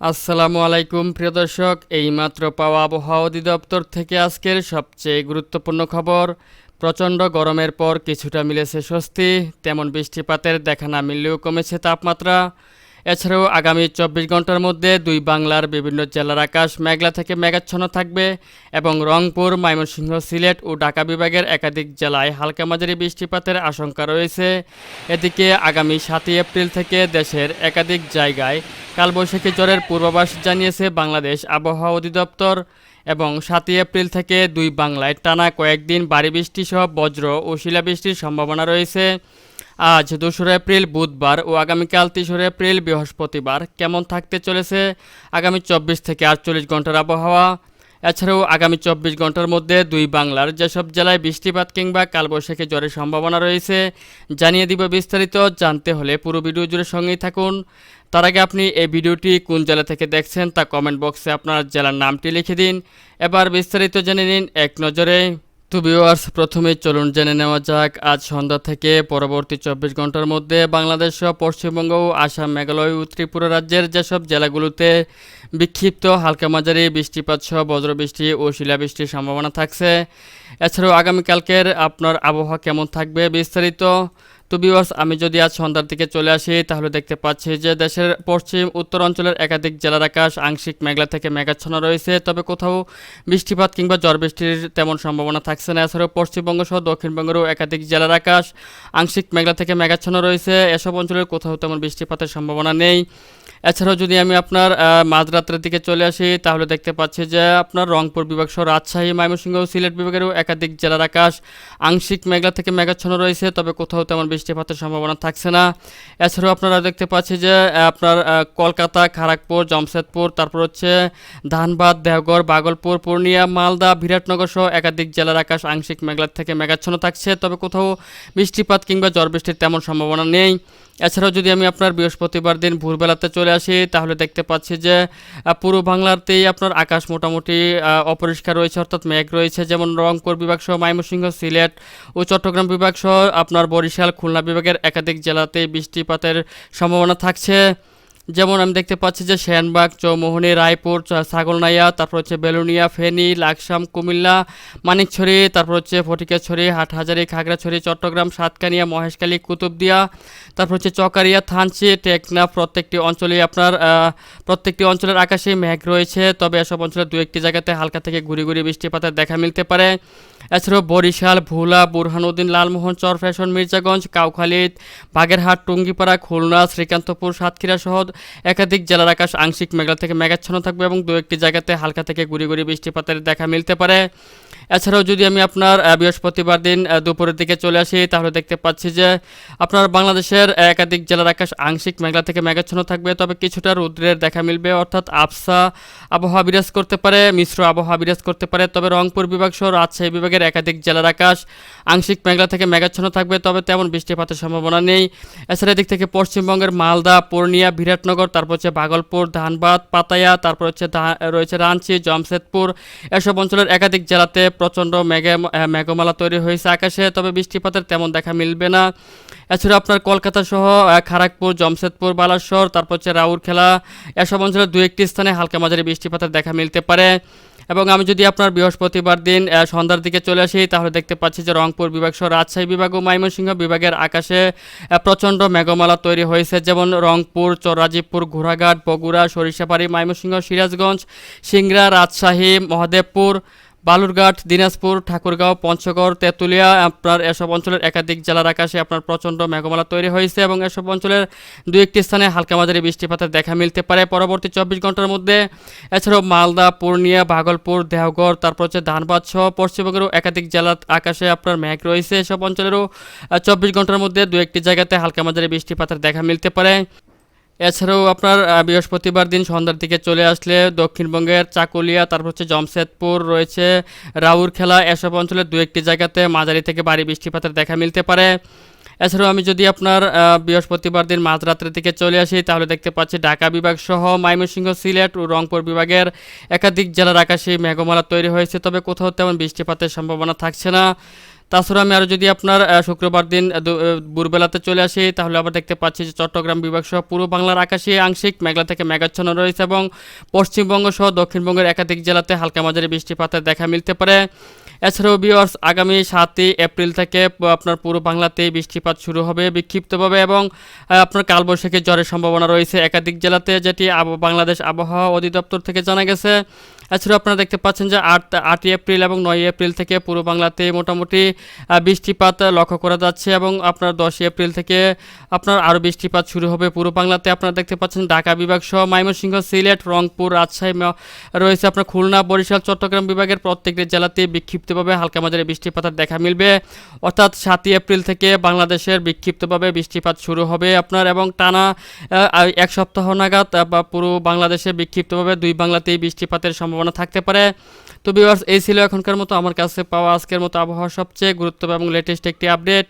আসসালামু আলাইকুম, প্রিয় দর্শক। এইমাত্র পাওয়া আবহাওয়া অধিদপ্তর থেকে আজকের সবচেয়ে গুরুত্বপূর্ণ খবর। প্রচণ্ড গরমের পর কিছুটা মিলেছে স্বস্তি, তেমন বৃষ্টিপাতের দেখা না মিললেও কমেছে তাপমাত্রা। এছাড়াও আগামী চব্বিশ ঘণ্টার মধ্যে দুই বাংলার বিভিন্ন জেলার আকাশ মেঘলা থেকে মেঘাচ্ছন্ন থাকবে এবং রংপুর, ময়মনসিংহ, সিলেট ও ঢাকা বিভাগের একাধিক জেলায় হালকা মাঝারি বৃষ্টিপাতের আশঙ্কা রয়েছে। এদিকে আগামী সাতই এপ্রিল থেকে দেশের একাধিক জায়গায় কালবৈশাখী জ্বরের পূর্বাভাস জানিয়েছে বাংলাদেশ আবহাওয়া অধিদপ্তর এবং সাতই এপ্রিল থেকে দুই বাংলায় টানা কয়েকদিন ভারী বৃষ্টি সহ বজ্র ও শিলাবৃষ্টির সম্ভাবনা রয়েছে। আজ দোসরা এপ্রিল বুধবার ও আগামীকাল তেসরা এপ্রিল বৃহস্পতিবার কেমন থাকতে চলেছে? আগামী চব্বিশ থেকে আটচল্লিশ ঘণ্টার আবহাওয়া। এছাড়াও আগামী চব্বিশ ঘণ্টার মধ্যে দুই বাংলার যেসব জেলায় বৃষ্টিপাত কিংবা কালবৈশাখী জ্বরের সম্ভাবনা রয়েছে জানিয়ে দিব বিস্তারিত। জানতে হলে পুরো ভিডিও জুড়ে সঙ্গেই থাকুন। তার আগে আপনি এই ভিডিওটি কোন জেলা থেকে দেখছেন তা কমেন্ট বক্সে আপনার জেলার নামটি লিখে দিন। এবার বিস্তারিত জেনে নিন এক নজরে। তো ভিউয়ার্স প্রথমে চলুন জেনে নেওয়া যাক, আজ সন্ধ্যা থেকে পরবর্তী চব্বিশ ঘণ্টার মধ্যে বাংলাদেশ সহ পশ্চিমবঙ্গ ও আসাম, মেঘালয় ও ত্রিপুরা রাজ্যের যেসব জেলাগুলোতে বিক্ষিপ্ত হালকা মাঝারি বৃষ্টিপাত সহ বজ্রবৃষ্টি ও শিলাবৃষ্টির সম্ভাবনা থাকছে। এছাড়াও আগামীকালকের আপনার আবহাওয়া কেমন থাকবে বিস্তারিত তো ভিউয়ার্স আমি যদি আজ সন্ধ্যার দিকে চলে আসি, তাহলে দেখতে পাচ্ছি যে দেশের পশ্চিম উত্তর অঞ্চলের একাধিক জেলার আকাশ আংশিক মেঘলা থেকে মেঘাচ্ছন্ন রয়েছে। তবে কোথাও বৃষ্টিপাত কিংবা ঝড় বৃষ্টির তেমন সম্ভাবনা থাকছে না। এছাড়াও পশ্চিমবঙ্গ সহ দক্ষিণবঙ্গেরও একাধিক জেলার আকাশ আংশিক মেঘলা থেকে মেঘাচ্ছন্ন রয়েছে। এসব অঞ্চলের কোথাও তেমন বৃষ্টিপাতের সম্ভাবনা নেই। এছাড়াও যদি আমি আপনার মাঝরাত্রের দিকে চলে আসি, তাহলে দেখতে পাচ্ছি যে আপনার রংপুর বিভাগ সহ রাজশাহী, ময়মনসিংহ সিলেট বিভাগেরও একাধিক জেলার আকাশ আংশিক মেঘলা থেকে মেঘাচ্ছন্ন রয়েছে। তবে কোথাও তেমন বৃষ্টিপাতের সম্ভাবনা থাকছে না। এছাড়াও আপনারা দেখতে পাচ্ছি যে আপনার কলকাতা খড়গপুর জামশেদপুর, তারপর হচ্ছে ধানবাদ দেওঘর বাগলপুর, পূর্ণিয়া, মালদা, বিরাটনগর সহ একাধিক জেলার আকাশ আংশিক মেঘলা থেকে মেঘাচ্ছন্ন থাকছে। তবে কোথাও বৃষ্টিপাত কিংবা ঝড় বৃষ্টির তেমন সম্ভাবনা নেই। এছাড়াও যদি আমি আপনার বৃহস্পতিবার দিন ভোরবেলাতে চলে আসি, তাহলে দেখতে পাচ্ছি যে পুরো বাংলাতেই আপনার আকাশ মোটামুটি অপরিষ্কার রয়েছে, অর্থাৎ মেঘ রয়েছে। যেমন রংপুর বিভাগ সহ, ময়মনসিংহ, সিলেট ও চট্টগ্রাম বিভাগ সহ, আপনার বরিশাল খুলনা বিভাগের একাধিক জেলাতে বৃষ্টিপাতের সম্ভাবনা থাকছে। যেমন আমি দেখতে পাচ্ছি যে শ্যানবাগ চৌমোহনী, রায়পুর ছাগলনাইয়া, তারপর হচ্ছে বেলুনিয়া, ফেনী, লাকসাম, কুমিল্লা, মানিকছড়ি, তারপর হচ্ছে ফটিকাছড়ি, হাটহাজারি, খাগড়াছড়ি, চট্টগ্রাম, সাতকানিয়া, মহেশখালী, কুতুবদিয়া, তারপর হচ্ছে চকারিয়া, থানচি টেকনাফ প্রত্যেকটি অঞ্চলে আপনার প্রত্যেকটি অঞ্চলের আকাশে মেঘ রয়েছে, তবে এসব অঞ্চলের দু একটি জায়গাতে হালকা থেকে ঘুরি ঘুরি বৃষ্টিপাতের দেখা মিলতে পারে। এছাড়াও বরিশাল, ভোলা, বুরহানুদ্দিন, লালমোহন, চর ফ্যাশন, মির্জাগঞ্জ কাউখালীদ বাগেরহাট, টুঙ্গিপাড়া, খুলনা, শ্রীকান্তপুর, সাতক্ষীরা সহ একাধিক জেলার আকাশ আংশিক মেঘলা থেকে মেঘাচ্ছন্ন থাকবে এবং দু একটি জায়গাতে হালকা থেকে গুড়ি গুড়ি বৃষ্টিপাতের দেখা মিলতে পারে। এছাড়াও যদি আমি আপনার বৃহস্পতিবার দিন দুপুরের দিকে চলে আসি, তাহলে দেখতে পাচ্ছি যে আপনার বাংলাদেশের একাধিক জেলার আকাশ আংশিক মেঘলা থেকে মেঘাচ্ছন্ন থাকবে, তবে কিছুটা রৌদ্রের দেখা মিলবে। অর্থাৎ আফসা আবহাওয়া বিরাজ করতে পারে, মিশ্র আবহাওয়া বিরাজ করতে পারে, তবে রংপুর বিভাগ সহ রাজশাহী বিভাগের একাধিক জেলার আকাশ আংশিক মেঘলা থেকে মেঘাচ্ছন্ন থাকবে, তবে তেমন বৃষ্টিপাতের সম্ভাবনা নেই। এছাড়া এদিক থেকে পশ্চিমবঙ্গের মালদা, পূর্ণিয়া, বিরাটনগর, তারপর হচ্ছে ভাগলপুর, ধানবাদ, পাতায়া, তারপর হচ্ছে রয়েছে রাঞ্চি জমশেদপুর, এসব অঞ্চলের একাধিক জেলাতে প্রচণ্ড মেঘে মেঘমালা তৈরি হয়েছে আকাশে, তবে বৃষ্টিপাতের তেমন দেখা মিলবে না। এছাড়া আপনার কলকাতা সহ খারাকপুর জমশেদপুর, বালাসর, তারপর হচ্ছে রাউরখেলা এসব অঞ্চলের দু একটি স্থানে হালকা মাঝারি বৃষ্টিপাতের দেখা মিলতে পারে। এবং আমি যদি আপনার বৃহস্পতিবার দিন সন্ধ্যার দিকে চলে আসি, তাহলে দেখতে পাচ্ছি যে রংপুর বিভাগ সহ রাজশাহী বিভাগ ও ময়মনসিংহ বিভাগের আকাশে প্রচণ্ড মেঘমালা তৈরি হয়েছে। যেমন রংপুর চরাজিপুর ঘোড়াঘাট, বগুড়া, সরিষাবাড়ি, ময়মনসিংহ, সিরাজগঞ্জ, সিংড়া, রাজশাহী, মহাদেবপুর বালুরঘাট, দিনাজপুর, ঠাকুরগাঁও, পঞ্চগড়, তেঁতুলিয়া, আপনার এসব অঞ্চলের একাধিক জেলার আকাশে আপনার প্রচণ্ড মেঘমালা তৈরি হয়েছে এবং এসব অঞ্চলের দু একটি স্থানে হালকা মাঝারি বৃষ্টিপাতের দেখা মিলতে পারে। পরবর্তী চব্বিশ ঘণ্টার মধ্যে এছাড়াও মালদা, পূর্ণিয়া, ভাগলপুর দেওঘর তারপর হচ্ছে ধানবাদ সহ পশ্চিমবঙ্গেরও একাধিক জেলার আকাশে আপনার মেঘ রয়েছে। এসব অঞ্চলেরও চব্বিশ ঘণ্টার মধ্যে দু একটি জায়গাতে হালকা মাঝারি বৃষ্টিপাতের দেখা মিলতে পারে। এছাড়াও আপনার বৃহস্পতিবার দিন সন্ধ্যার দিকে চলে আসলে দক্ষিণবঙ্গের চাকুলিয়া, তারপর হচ্ছে জমশেদপুর, রয়েছে রাউরখেলা এসব অঞ্চলের দু একটি জায়গাতে মাঝারি থেকে ভারী বৃষ্টিপাতের দেখা মিলতে পারে। এছাড়াও আমি যদি আপনার বৃহস্পতিবার দিন মাঝরাত্রের দিকে চলে আসি, তাহলে দেখতে পাচ্ছি ঢাকা বিভাগ সহ ময়মনসিংহ, সিলেট ও রংপুর বিভাগের একাধিক জেলার আকাশে মেঘমালা তৈরি হয়েছে, তবে কোথাও তেমন বৃষ্টিপাতের সম্ভাবনা থাকছে না। তাছাড়া আমি আরও যদি আপনার শুক্রবার দিন ভোরবেলাতে চলে আসি, তাহলে আবার দেখতে পাচ্ছি যে চট্টগ্রাম বিভাগ সহ পুরো বাংলার আকাশে আংশিক মেঘলা থেকে মেঘাচ্ছন্ন রয়েছে এবং পশ্চিমবঙ্গ সহ দক্ষিণবঙ্গের একাধিক জেলাতে হালকা মাঝারি বৃষ্টিপাতের দেখা মিলতে পারে। এছাড়াও বিওয়ার্স আগামী সাতই এপ্রিল থেকে আপনার পুরো বাংলাতেই বৃষ্টিপাত শুরু হবে বিক্ষিপ্তভাবে এবং আপনার কালবৈশাখী জ্বরের সম্ভাবনা রয়েছে একাধিক জেলাতে, যেটি বাংলাদেশ আবহাওয়া অধিদপ্তর থেকে জানা গেছে। এছাড়াও আপনারা দেখতে পাচ্ছেন যে আট, আটই এপ্রিল এবং নয় এপ্রিল থেকে পুরো বাংলাতে মোটামুটি বৃষ্টিপাত লক্ষ্য করা যাচ্ছে এবং আপনার দশই এপ্রিল থেকে আপনার আরও বৃষ্টিপাত শুরু হবে পুরো বাংলাতে। আপনারা দেখতে পাচ্ছেন ঢাকা বিভাগ সহ ময়মনসিংহ, সিলেট, রংপুর, রাজশাহী রয়েছে আপনার খুলনা, বরিশাল, চট্টগ্রাম বিভাগের প্রত্যেকটি জেলাতে বিক্ষিপ্তভাবে হালকা মাঝারি বৃষ্টিপাতের দেখা মিলবে। অর্থাৎ সাতই এপ্রিল থেকে বাংলাদেশের বিক্ষিপ্তভাবে বৃষ্টিপাত শুরু হবে আপনার এবং টানা এক সপ্তাহ নাগাদ বা পুরো বাংলাদেশে বিক্ষিপ্তভাবে দুই বাংলাতেই বৃষ্টিপাতের সম্ভাবনা থাকতে পারে। তো বিভার্স এই ছিল এখনকার মতো। আমার কাছে পাওয়া আজকের মতো আবহাওয়া সবচেয়ে গুরুত্ব এবং লেটেস্ট একটি আপডেট